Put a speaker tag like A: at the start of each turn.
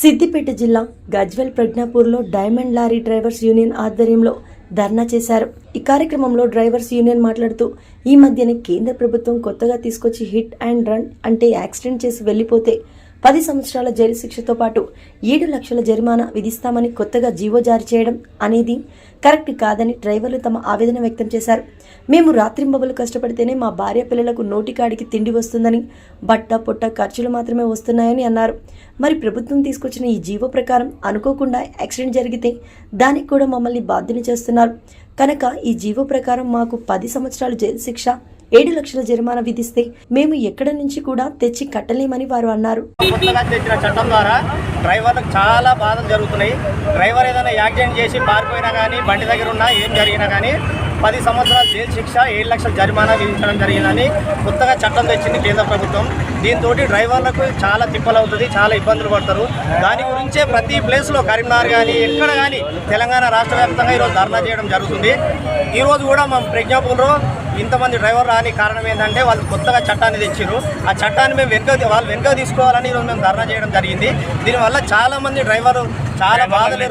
A: సిద్దిపేట జిల్లా గజ్వెల్ ప్రజ్ఞాపూర్లో diamond lorry drivers union ఆధ్వర్యంలో ధర్నా చేశారు. ఈ కార్యక్రమంలో డ్రైవర్స్ యూనియన్ మాట్లాడుతూ ఈ మధ్యనే కేంద్ర ప్రభుత్వం కొత్తగా తీసుకొచ్చి హిట్ అండ్ రన్ అంటే యాక్సిడెంట్ చేసి వెళ్ళిపోతే పది సంవత్సరాల జైలు శిక్షతో పాటు ఏడు లక్షల జరిమానా విధిస్తామని కొత్తగా జీవో జారీ చేయడం అనేది కరెక్ట్ కాదని డ్రైవర్లు తమ ఆవేదన వ్యక్తం చేశారు. మేము రాత్రింబవలు కష్టపడితేనే మా భార్య పిల్లలకు నోటికాడికి తిండి వస్తుందని బట్ట పొట్ట ఖర్చులు మాత్రమే వస్తున్నాయని అన్నారు. మరి ప్రభుత్వం తీసుకొచ్చిన ఈ జీవో ప్రకారం అనుకోకుండా యాక్సిడెంట్ జరిగితే దానికి కూడా మమ్మల్ని బాధ్యుని చేస్తున్నారు. కనుక ఈ జీవో ప్రకారం మాకు పది సంవత్సరాలు జైలు శిక్ష ఏడు లక్షల జరిమానా విధిస్తే మేము ఎక్కడి నుంచి కూడా తెచ్చి కట్టలేమని వారు అన్నారు.
B: కొత్తగా తెచ్చిన చట్టం ద్వారా డ్రైవర్లకు చాలా బాధలు జరుగుతున్నాయి. డ్రైవర్ ఏదైనా యాక్సిడెంట్ చేసి పారిపోయినా కానీ బండి దగ్గర ఉన్నా ఏం జరిగినా కానీ పది సంవత్సరాల జైలు శిక్ష ఏడు లక్షల జరిమానా విధించడం జరిగిందని కొత్తగా చట్టం తెచ్చింది కేంద్ర ప్రభుత్వం. దీంతో డ్రైవర్లకు చాలా తిప్పలు అవుతుంది చాలా ఇబ్బందులు పడతారు. దాని గురించే ప్రతి ప్లేస్లో కరీంనగర్ కానీ ఎక్కడ కానీ తెలంగాణ రాష్ట్ర వ్యాప్తంగా ఈరోజు ధర్నా చేయడం జరుగుతుంది. ఈరోజు కూడా మా ప్రజ్ఞాపూర్లో ఇంతమంది డ్రైవర్ రాని కారణం ఏంటంటే వాళ్ళు కొత్తగా చట్టాన్ని తెచ్చారు ఆ చట్టాన్ని మేము వెనుక వాళ్ళు వెనుక తీసుకోవాలని ఈరోజు మేము ధర్నా చేయడం జరిగింది. దీనివల్ల చాలా మంది డ్రైవర్ చాలా బాధలు